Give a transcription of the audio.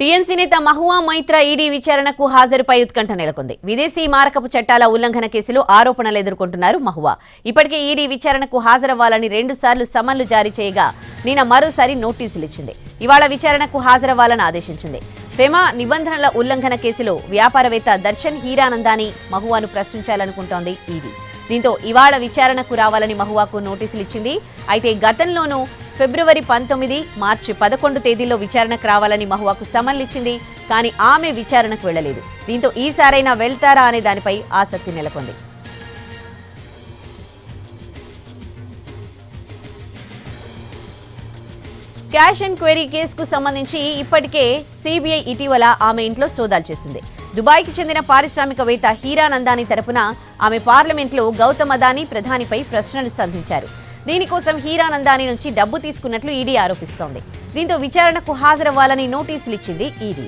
TMC నేత Mahua Maitra ED విచారణకు హాజరుపై ఉత్కంఠ నెలకొంది. విదేశీ మారకపు చట్టాల ఉల్లంఘన కేసులో ఆరోపణలు ఎదుర్కొంటున్నారు మహువా. ఇప్పటికే ఈడీ విచారణకు హాజరవ్వాలని రెండుసార్లు సమన్లు జారీ చేయగా నిన్న మరోసారి నోటీసులు ఇచ్చింది. ఇవాళ విచారణకు హాజరవ్వాలని ఆదేశించింది. ఫెమా నిబంధనల ఉల్లంఘన కేసులో వ్యాపారవేత్త దర్శన్ హీరానందాని మహువాను ప్రశ్నించాలనుకుంటోంది ఈడీ. దీంతో ఇవాళ విచారణకు రావాలని మహువాకు నోటీసులు ఇచ్చింది. అయితే గతంలోనూ ఫిబ్రవరి పంతొమ్మిది మార్చి పదకొండు తేదీల్లో విచారణకు రావాలని మహువాకు సమన్లిచ్చింది. కానీ ఆమె విచారణకు వెళ్ళలేదు దీంతో ఈసారైనా వెళ్తారా అనే దానిపై ఆసక్తి నెలకొంది. క్యాష్ అండ్ క్వెరీ కేసుకు సంబంధించి ఇప్పటికే సిబిఐ ఇటీవల ఆమె ఇంట్లో సోదాలు చేసింది. దుబాయ్కి చెందిన పారిశ్రామికవేత్త హీరానందాని తరపున ఆమె పార్లమెంట్లో గౌతమ్ అదానీ ప్రధానిపై ప్రశ్నలు సంధించారు. దీనికోసం హీరానందాని నుంచి డబ్బు తీసుకున్నట్లు ఈడీ ఆరోపిస్తోంది. దీంతో విచారణకు హాజరవ్వాలని నోటీసులు ఇచ్చింది ఈడీ.